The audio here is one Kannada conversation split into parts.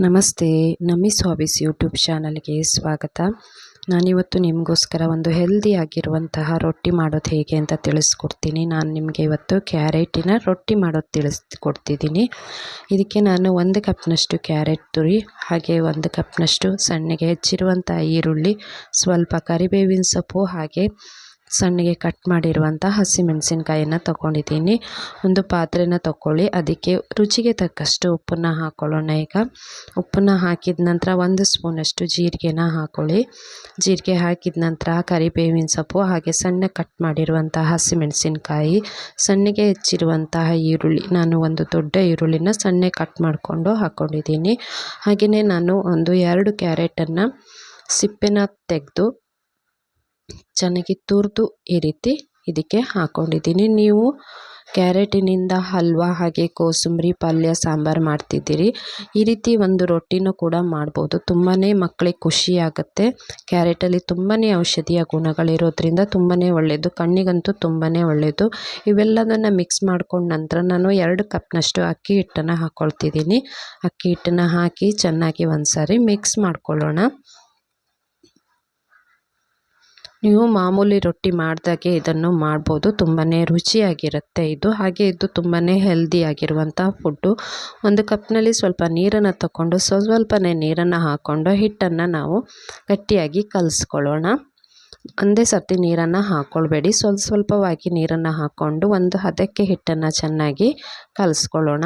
ನಮಸ್ತೆ ನಮಿಸ್ ಹಾಬೀಸ್ ಯೂಟ್ಯೂಬ್ ಚಾನಲ್ಗೆ ಸ್ವಾಗತ. ನಾನಿವತ್ತು ನಿಮಗೋಸ್ಕರ ಒಂದು ಹೆಲ್ದಿ ಆಗಿರುವಂತಹ ರೊಟ್ಟಿ ಮಾಡೋದು ಹೇಗೆ ಅಂತ ತಿಳಿಸ್ಕೊಡ್ತೀನಿ. ನಾನು ನಿಮಗೆ ಇವತ್ತು ಕ್ಯಾರೆಟಿನ ರೊಟ್ಟಿ ಮಾಡೋದು ತಿಳಿಸ್ಕೊಡ್ತಿದ್ದೀನಿ. ಇದಕ್ಕೆ ನಾನು ಒಂದು ಕಪ್ನಷ್ಟು ಕ್ಯಾರೆಟ್ ತುರಿ, ಹಾಗೆ ಒಂದು ಕಪ್ನಷ್ಟು ಸಣ್ಣಗೆ ಹೆಚ್ಚಿರುವಂಥ ಈರುಳ್ಳಿ, ಸ್ವಲ್ಪ ಕರಿಬೇವಿನ ಸೊಪ್ಪು, ಹಾಗೆ ಸಣ್ಣಗೆ ಕಟ್ ಮಾಡಿರುವಂಥ ಹಸಿಮೆಣಸಿನ್ಕಾಯನ್ನು ತಗೊಂಡಿದ್ದೀನಿ. ಒಂದು ಪಾತ್ರೆನ ತಗೊಳ್ಳಿ ಅದಕ್ಕೆ ರುಚಿಗೆ ತಕ್ಕಷ್ಟು ಉಪ್ಪನ್ನು ಹಾಕ್ಕೊಳ್ಳೋಣ ಈಗ. ಉಪ್ಪನ್ನು ಹಾಕಿದ ನಂತರ ಒಂದು ಸ್ಪೂನಷ್ಟು ಜೀರಿಗೆನ ಹಾಕ್ಕೊಳ್ಳಿ ಜೀರಿಗೆ ಹಾಕಿದ ನಂತರ ಕರಿಬೇವಿನ ಸೊಪ್ಪು ಹಾಗೆ ಸಣ್ಣ ಕಟ್ ಮಾಡಿರುವಂತಹ ಹಸಿಮೆಣಸಿನ್ಕಾಯಿ, ಸಣ್ಣಗೆ ಹೆಚ್ಚಿರುವಂತಹ ಈರುಳ್ಳಿ. ನಾನು ಒಂದು ದೊಡ್ಡ ಈರುಳ್ಳಿನ ಸಣ್ಣ ಕಟ್ ಮಾಡಿಕೊಂಡು ಹಾಕ್ಕೊಂಡಿದ್ದೀನಿ ಹಾಗೆಯೇ ನಾನು ಒಂದು ಎರಡು ಕ್ಯಾರೆಟನ್ನು ಸಿಪ್ಪೆನ ತೆಗೆದು ಚೆನ್ನಾಗಿ ತುರಿದು ಈ ರೀತಿ ಇದಕ್ಕೆ ಹಾಕ್ಕೊಂಡಿದ್ದೀನಿ ನೀವು ಕ್ಯಾರೆಟಿನಿಂದ ಹಲ್ವಾ ಹಾಗೆ ಕೋಸಂಬರಿ, ಪಲ್ಯ, ಸಾಂಬಾರು ಮಾಡ್ತಿದ್ದೀರಿ. ಈ ರೀತಿ ಒಂದು ರೊಟ್ಟಿನೂ ಕೂಡ ಮಾಡ್ಬೋದು. ತುಂಬಾ ಮಕ್ಕಳಿಗೆ ಖುಷಿ ಆಗುತ್ತೆ. ಕ್ಯಾರೆಟಲ್ಲಿ ತುಂಬಾ ಔಷಧೀಯ ಗುಣಗಳಿರೋದ್ರಿಂದ ತುಂಬಾ ಒಳ್ಳೆಯದು ಕಣ್ಣಿಗಂತೂ ತುಂಬಾ ಒಳ್ಳೆಯದು ಇವೆಲ್ಲದನ್ನು ಮಿಕ್ಸ್ ಮಾಡ್ಕೊಂಡ ನಂತರ ನಾನು ಎರಡು ಕಪ್ನಷ್ಟು ಅಕ್ಕಿ ಹಿಟ್ಟನ್ನು ಹಾಕ್ಕೊಳ್ತಿದ್ದೀನಿ ಅಕ್ಕಿ ಹಿಟ್ಟನ್ನು ಹಾಕಿ ಚೆನ್ನಾಗಿ ಒಂದು ಸಾರಿ ಮಿಕ್ಸ್ ಮಾಡ್ಕೊಳ್ಳೋಣ. ನೀವು ಮಾಮೂಲಿ ರೊಟ್ಟಿ ಮಾಡಿದಾಗೆ ಇದನ್ನು ಮಾಡ್ಬೋದು. ತುಂಬಾ ರುಚಿಯಾಗಿರುತ್ತೆ ಇದು. ಹಾಗೆ ಇದು ತುಂಬಾ ಹೆಲ್ದಿಯಾಗಿರುವಂಥ ಫುಡ್ಡು ಒಂದು ಕಪ್ನಲ್ಲಿ ಸ್ವಲ್ಪ ನೀರನ್ನು ತಗೊಂಡು ಸ್ವಲ್ಪನೇ ನೀರನ್ನು ಹಾಕ್ಕೊಂಡು ಹಿಟ್ಟನ್ನು ನಾವು ಗಟ್ಟಿಯಾಗಿ ಕಲಿಸ್ಕೊಳ್ಳೋಣ. ಒಂದೇ ಸರ್ತಿ ನೀರನ್ನು ಹಾಕ್ಕೊಳ್ಬೇಡಿ ಸ್ವಲ್ಪ ಸ್ವಲ್ಪವಾಗಿ ನೀರನ್ನು ಹಾಕ್ಕೊಂಡು ಒಂದು ಹದಕ್ಕೆ ಹಿಟ್ಟನ್ನು ಚೆನ್ನಾಗಿ ಕಲಿಸ್ಕೊಳ್ಳೋಣ.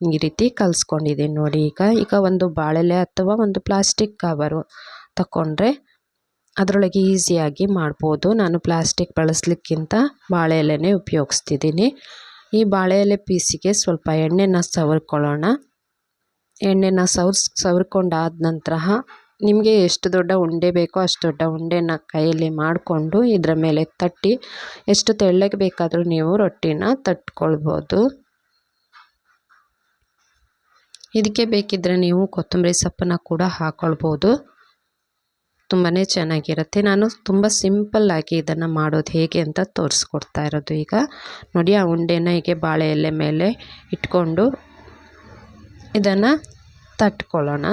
ಈ ರೀತಿ ಕಲಿಸ್ಕೊಂಡಿದ್ದೀನಿ ನೋಡಿ ಈಗ. ಈಗ ಒಂದು ಬಾಳೆಲೆ ಅಥವಾ ಒಂದು ಪ್ಲಾಸ್ಟಿಕ್ ಕವರು ತಗೊಂಡ್ರೆ ಅದರೊಳಗೆ ಈಸಿಯಾಗಿ ಮಾಡ್ಬೋದು. ನಾನು ಪ್ಲಾಸ್ಟಿಕ್ ಬಳಸಲಿಕ್ಕಿಂತ ಬಾಳೆ ಎಲೆನೇ ಉಪಯೋಗಿಸ್ತಿದ್ದೀನಿ. ಈ ಬಾಳೆ ಎಲೆ ಪೀಸಿಗೆ ಸ್ವಲ್ಪ ಎಣ್ಣೆನ ಸವರ್ಕೊಳ್ಳೋಣ. ಎಣ್ಣೆನ ಸವರ್ಸ್ ಸವರ್ಕೊಂಡಾದ ನಂತರ ನಿಮಗೆ ಎಷ್ಟು ದೊಡ್ಡ ಉಂಡೆ ಬೇಕೋ ಅಷ್ಟು ದೊಡ್ಡ ಉಂಡೆನ ಕೈಯಲ್ಲಿ ಮಾಡಿಕೊಂಡು ಇದರ ಮೇಲೆ ತಟ್ಟಿ, ಎಷ್ಟು ತೆಳ್ಳಗೆ ಬೇಕಾದರೂ ನೀವು ರೊಟ್ಟಿನ ತಟ್ಕೊಳ್ಬೋದು. ಇದಕ್ಕೆ ಬೇಕಿದ್ದರೆ ನೀವು ಕೊತ್ತಂಬರಿ ಸೊಪ್ಪನ್ನ ಕೂಡ ಹಾಕ್ಕೊಳ್ಬೋದು ತುಂಬಾ ಚೆನ್ನಾಗಿರುತ್ತೆ. ನಾನು ತುಂಬ ಸಿಂಪಲ್ಲಾಗಿ ಇದನ್ನು ಮಾಡೋದು ಹೇಗೆ ಅಂತ ತೋರಿಸ್ಕೊಡ್ತಾ ಇರೋದು ಈಗ. ನೋಡಿ, ಆ ಉಂಡೆನ ಹೀಗೆ ಬಾಳೆ ಎಲೆ ಮೇಲೆ ಇಟ್ಕೊಂಡು ಇದನ್ನು ತಟ್ಕೊಳ್ಳೋಣ.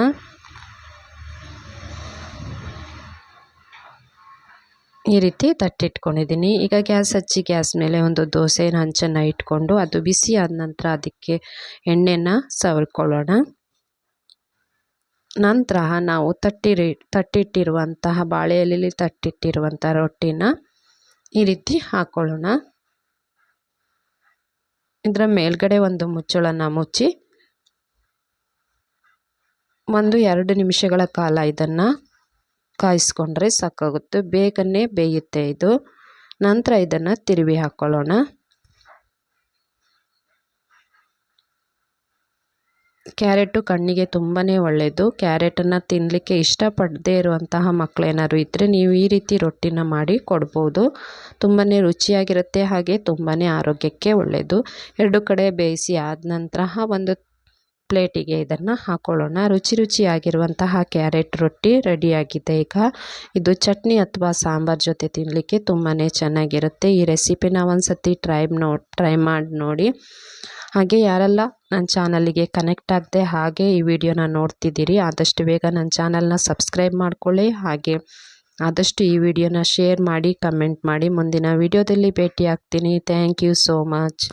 ಈ ರೀತಿ ತಟ್ಟಿಟ್ಕೊಂಡಿದ್ದೀನಿ. ಈಗ ಗ್ಯಾಸ್, ಹಚ್ಚಿ ಗ್ಯಾಸ್ ಮೇಲೆ ಒಂದು ದೋಸೆನ ಹಂಚನ್ನು ಇಟ್ಕೊಂಡು ಅದು ಬಿಸಿ ಆದ ನಂತರ ಅದಕ್ಕೆ ಎಣ್ಣೆನ ಸವರ್ಕೊಳ್ಳೋಣ. ನಂತರ ನಾವು ತಟ್ಟಿರಿ, ತಟ್ಟಿಟ್ಟಿರುವಂತಹ ಬಾಳೆ ಎಲೆಯಲ್ಲಿ ತಟ್ಟಿಟ್ಟಿರುವಂಥ ರೊಟ್ಟಿನ ಈ ರೀತಿ ಹಾಕ್ಕೊಳ್ಳೋಣ ಇದರ ಮೇಲ್ಗಡೆ ಒಂದು ಮುಚ್ಚಳನ ಮುಚ್ಚಿ ಒಂದು ಎರಡು ನಿಮಿಷಗಳ ಕಾಲ ಇದನ್ನು ಕಾಯಿಸ್ಕೊಂಡ್ರೆ ಸಾಕಾಗುತ್ತೆ. ಬೇಗನೆ ಬೇಯುತ್ತೆ ಇದು. ನಂತರ ಇದನ್ನು ತಿರುವಿ ಹಾಕ್ಕೊಳ್ಳೋಣ ಕ್ಯಾರೆಟು ಕಣ್ಣಿಗೆ ತುಂಬಾ ಒಳ್ಳೆಯದು ಕ್ಯಾರೆಟನ್ನು ತಿನ್ನಲಿಕ್ಕೆ ಇಷ್ಟಪಡದೇ ಇರುವಂತಹ ಮಕ್ಕಳೇನಾದ್ರು ಇದ್ದರೆ ನೀವು ಈ ರೀತಿ ರೊಟ್ಟಿನ ಮಾಡಿ ಕೊಡ್ಬೋದು. ತುಂಬಾ ರುಚಿಯಾಗಿರುತ್ತೆ ಹಾಗೆ ತುಂಬಾ ಆರೋಗ್ಯಕ್ಕೆ ಒಳ್ಳೆಯದು ಎರಡು ಕಡೆ ಬೇಯಿಸಿ ಆದ ನಂತರ ಒಂದು ಪ್ಲೇಟಿಗೆ ಇದನ್ನು ಹಾಕ್ಕೊಳ್ಳೋಣ ರುಚಿ ರುಚಿಯಾಗಿರುವಂತಹ ಕ್ಯಾರೆಟ್ ರೊಟ್ಟಿ ರೆಡಿಯಾಗಿದೆ ಈಗ. ಇದು ಚಟ್ನಿ ಅಥವಾ ಸಾಂಬಾರ್ ಜೊತೆ ತಿನ್ನಲಿಕ್ಕೆ ತುಂಬಾ ಚೆನ್ನಾಗಿರುತ್ತೆ. ಈ ರೆಸಿಪಿನ ಒಂದು ಸತಿ ಟ್ರೈ ನೋ, ಟ್ರೈ ಮಾಡಿ ನೋಡಿ. ಹಾಗೆ ಯಾರೆಲ್ಲ ನನ್ನ ಚಾನಲಿಗೆ ಕನೆಕ್ಟ್ ಆಗದೆ ಹಾಗೆ ಈ ವಿಡಿಯೋನ ನೋಡ್ತಿದ್ದೀರಿ, ಆದಷ್ಟು ಬೇಗ ನನ್ನ ಚಾನಲ್ನ ಸಬ್ಸ್ಕ್ರೈಬ್ ಮಾಡ್ಕೊಳ್ಳಿ. ಹಾಗೆ ಆದಷ್ಟು ಈ ವಿಡಿಯೋನ ಶೇರ್ ಮಾಡಿ, ಕಮೆಂಟ್ ಮಾಡಿ. ಮುಂದಿನ ವಿಡಿಯೋದಲ್ಲಿ ಭೇಟಿ ಆಗ್ತೀನಿ ಥ್ಯಾಂಕ್ ಯು ಸೋ ಮಚ್.